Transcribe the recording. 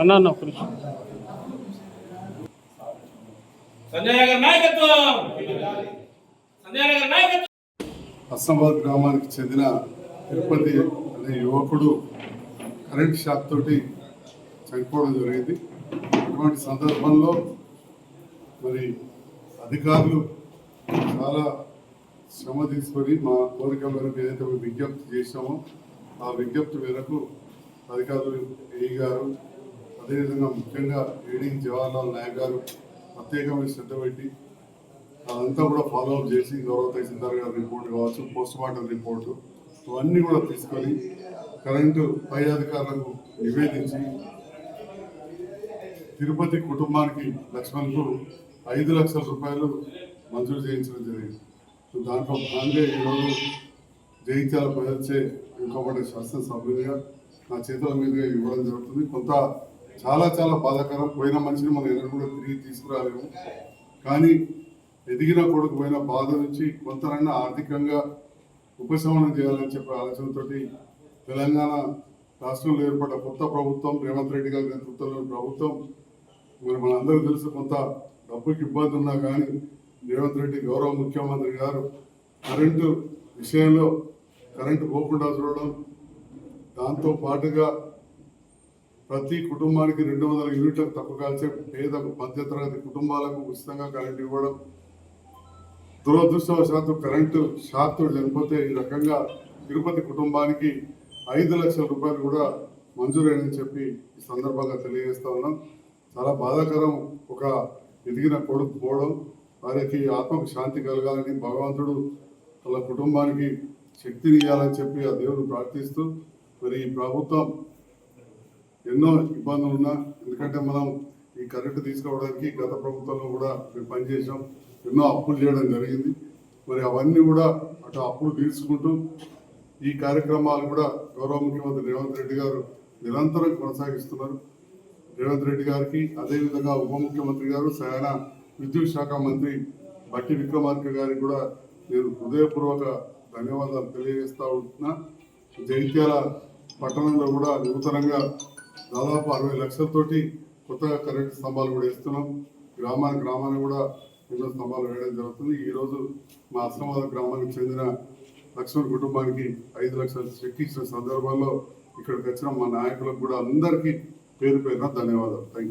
అన్న ఒక నిమిషం. గ్రామానికి చెందిన తిరుపతి అనే యువకుడు కరెంట్ షాక్ తోటి చనిపోవడం జరిగింది. అటువంటి సందర్భంలో మరి అధికారులు చాలా శ్రమ తీసుకొని మా కోరిక మేరకు ఏదైతే మేము విజ్ఞప్తి చేశామో ఆ విజ్ఞప్తి మేరకు అధికారులు ఏఈ గారు అదేవిధంగా ముఖ్యంగా ఏడీ జవహర్లాల్ నాయక్ గారు ప్రత్యేకమైన శ్రద్ధ పెట్టి అదంతా కూడా ఫాలో అప్ చేసి గౌరవ తహసీల్దార్ గారి రిపోర్ట్ కావచ్చు పోస్ట్ మార్టం రిపోర్టు ఇవన్నీ కూడా తీసుకొని కరెంటు పై అధికారులకు నివేదించి తిరుపతి కుటుంబానికి లక్ష్మణ్కు ఐదు లక్షల రూపాయలు మంజూరు చేయించడం జరిగింది. దాంట్లో భాగంగా ఈరోజు జయించాల ప్రజలచే శాస్త్ర శాసనసభ్యునిగా నా చేతుల మీదుగా ఇవ్వడం జరుగుతుంది. కొంత చాలా చాలా బాధాకరం. పోయిన మనిషిని మనం ఎన్నడూ కూడా తిరిగి తీసుకురాలేము. కానీ ఎదిగిన కొడుకు పోయిన బాధ నుంచి కొంతనైనా ఆర్థికంగా ఉపశమనం చేయాలని చెప్పే ఆలోచనతో తెలంగాణ రాష్ట్రంలో ఏర్పడ్డ కొత్త ప్రభుత్వం రేవంత్ రెడ్డి గారి నేతృత్వంలోని ప్రభుత్వం మరి మనందరూ తెలుసు కొంత డబ్బుకి ఇబ్బంది ఉన్నా కానీ రేవంత్ రెడ్డి గౌరవ ముఖ్యమంత్రి గారు కరెంటు విషయంలో కరెంటు పోకుండా చూడడం దాంతో పాటుగా ప్రతి కుటుంబానికి రెండు వందల యూనిట్లకు తక్కువ కాల్చే పేద మధ్యతరగతి కుటుంబాలకు ఉచితంగా కరెంటు ఇవ్వడం. దురదృష్టవశాత్తు కరెంటు షార్ట్ చనిపోతే ఈ రకంగా తిరుపతి కుటుంబానికి ఐదు లక్షల రూపాయలు కూడా మంజూరైనని చెప్పి ఈ సందర్భంగా తెలియజేస్తా ఉన్నాం. చాలా బాధాకరం ఒక ఎదిగిన కొడుకు పోవడం వారికి ఆత్మకు శాంతి కలగాలని భగవంతుడు వాళ్ళ కుటుంబానికి శక్తిని ఇవ్వాలని చెప్పి ఆ దేవుడు ప్రార్థిస్తూ మరి ఈ ప్రభుత్వం ఎన్నో ఇబ్బందులు ఉన్నా ఎందుకంటే మనం ఈ కరెంటు తీసుకోవడానికి గత ప్రభుత్వంలో కూడా మేము పనిచేసాం ఎన్నో అప్పులు చేయడం జరిగింది. మరి అవన్నీ కూడా అటు అప్పులు తీర్చుకుంటూ ఈ కార్యక్రమాలు కూడా గౌరవ ముఖ్యమంత్రి రేవంత్ రెడ్డి గారు నిరంతరం కొనసాగిస్తున్నారు. రేవంత్ రెడ్డి గారికి అదేవిధంగా ఉప ముఖ్యమంత్రి గారు సహాయన విద్యుత్ శాఖ మంత్రి బట్టి విక్రమార్క గారికి కూడా నేను హృదయపూర్వక ధన్యవాదాలు తెలియజేస్తా ఉంటున్నా. జగిత్యాల పట్టణంలో కూడా నూతనంగా దాదాపు అరవై లక్షలతోటి కొత్తగా కరెంటు స్తంభాలు కూడా ఇస్తున్నాం గ్రామానికి గ్రామానికి కూడా ఎన్నో స్తంభాలు వేయడం జరుగుతుంది. ఈరోజు మా అస్సామాబాద్ గ్రామానికి చెందిన లక్ష్మణ్ కుటుంబానికి ఐదు లక్షలు చెక్ ఇచ్చిన సందర్భంలో ఇక్కడికి వచ్చిన మా నాయకులకు కూడా అందరికీ పేరు పేరున ధన్యవాదాలు. Thank you